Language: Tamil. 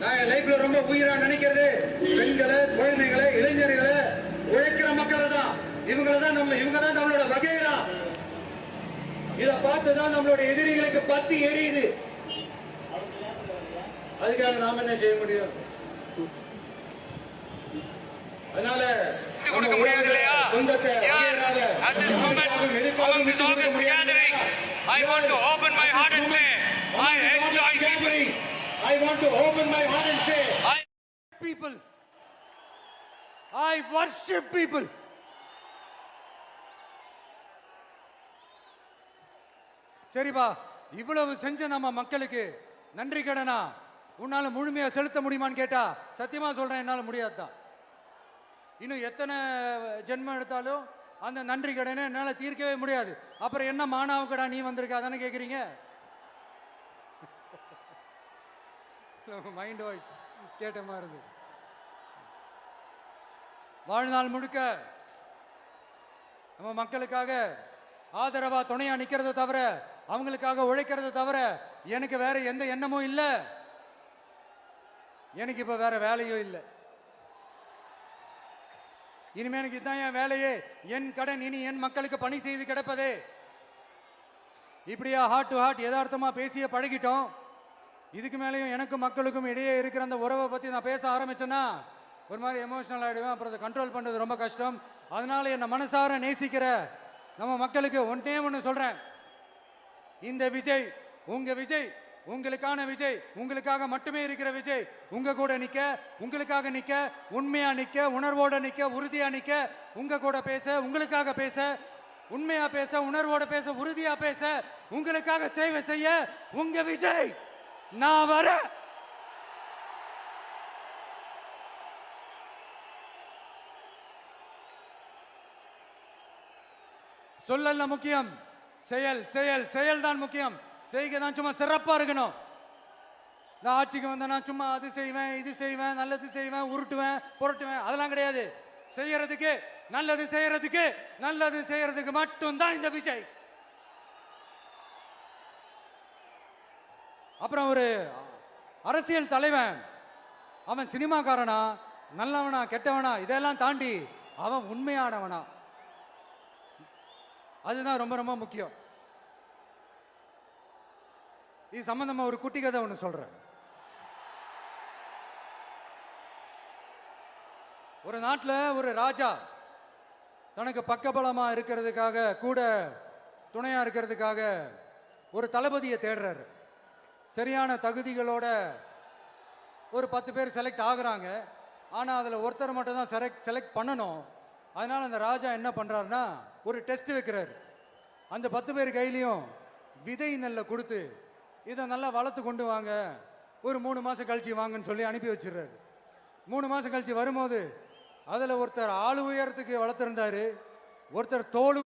நான் லைஃப்ல ரொம்ப உயிரா நினைக்கிறது. பெண்களை குழந்தைகளை இளைஞர்களை உழைக்கிற மக்களை தான். இவங்கள தான் நம்ம இவங்க தான் நம்மளோட வகைரா இத பார்த்து தான் நம்மளோட எதிரிகளுக்கு பத்தி எரியுது. அதுக்காக நாம என்ன செய்ய முடியும்? அதனால கொடுக்க முடியாது இல்லையா? சொந்தத்தை at this moment, among this August gathering, I want to open my heart and say, I enjoy people. I want to open my heart and say, I people. I worship people. சரிப்பா இவ்வளவு செஞ்ச நம்ம மக்களுக்கு நன்றி கடனா? உன்னால முழுமையா செலுத்த முடியுமான்னு கேட்டா சத்தியமா சொல்றேன் என்னால முடியாதுதான். இன்னும் எத்தனை ஜென்மம் எடுத்தாலும் அந்த நன்றி கடனை என்னால தீர்க்கவே முடியாது. அப்புறம் என்ன மானாவுக்கடா நீ வந்திருக்க? அதானே கேக்குறீங்க? மைண்ட் வாய்ஸ் கேட்ட மாதிரி இருந்தது. வாழ்நாள் முழுக்க நம்ம மக்களுக்காக ஆதரவா துணையா நிக்கிறத தவிர அவங்களுக்காக உழைக்கிறத தவிர எனக்கு வேற எந்த எண்ணமும் இல்லை. எனக்கு இப்ப வேற வேலையும் இல்லை. இனிமே எனக்கு இதுதான் என் வேலையே. என் கடன் இனி என் மக்களுக்கு பணி செய்து கிடப்பதே. இப்படியா ஹார்ட் டு ஹார்ட் யதார்த்தமா பேசிய பழகிட்டோம். இதுக்கு மேலேயும் எனக்கும் மக்களுக்கும் இடையே இருக்கிற அந்த உறவை பத்தி நான் பேச ஆரம்பிச்சேன்னா ஒரு மாதிரி எமோஷனல் ஆகிடுவேன் அப்புறம் அதை கண்ட்ரோல் பண்றது ரொம்ப கஷ்டம். அதனால என்னை மனசார நேசிக்கிற நம்ம மக்களுக்கு ஒன்றே ஒன்று சொல்றேன். இந்த விஜய் உங்க விஜய் உங்களுக்கான விஜய் உங்களுக்காக மட்டுமே இருக்கிற விஜய் உங்க கூட நிக்க உங்களுக்காக நிக்க உண்மையா நிக்க உணர்வோட நிக்க உறுதியா நிக்க உங்க கூட பேச உங்களுக்காக பேச உண்மையா பேச உணர்வோட பேச உறுதியா பேச உங்களுக்காக சேவை செய்ய உங்க விஜய்! நான் வரேன் சொல்லல்ல முக்கியம். செயல் செயல் செயல் தான் முக்கியம். செய்க தான் சும்மா சிறப்பா இருக்கணும். நான் ஆட்சிக்கு வந்த நான் சும்மா அது செய்வேன் இது செய்வேன் நல்லது செய்வேன் உருட்டுவேன் புரட்டுவேன். அதெல்லாம் கிடையாது. செய்யறதுக்கு நல்லது செய்யறதுக்கு நல்லது செய்யறதுக்கு மட்டும்தான் இந்த விஷயம். அப்புறம் ஒரு அரசியல் தலைவன். அவன் சினிமாக்காரனா நல்லவனா கெட்டவனா இதெல்லாம் தாண்டி அவன் உண்மையானவனா. அதுதான் ரொம்ப ரொம்ப முக்கியம். இது சம்பந்தமா ஒரு குட்டி கதை ஒன்று சொல்றேன். ஒரு நாட்டில் ஒரு ராஜா தனக்கு பக்கபலமா இருக்கிறதுக்காக கூட துணையா இருக்கிறதுக்காக ஒரு தளபதியை தேடுறாரு. சரியான தகுதிகளோட ஒரு பத்து பேர் செலக்ட் ஆகுறாங்க. ஆனால் அதில் ஒருத்தர் மட்டும் தான் செலக்ட் செலக்ட் பண்ணணும். அதனால் அந்த ராஜா என்ன பண்ணுறாருன்னா ஒரு டெஸ்ட் வைக்கிறார். அந்த பத்து பேர் கையிலையும் விதை நெல்லை கொடுத்து இதை நல்லா வளர்த்து கொண்டு வாங்க. ஒரு மூணு மாதம் கழிச்சு வாங்கன்னு சொல்லி அனுப்பி வச்சிடுறாரு. மூணு மாதம் கழிச்சு வரும்போது அதில் ஒருத்தர் ஆளு உயரத்துக்கு வளர்த்துருந்தாரு. ஒருத்தர் தோல்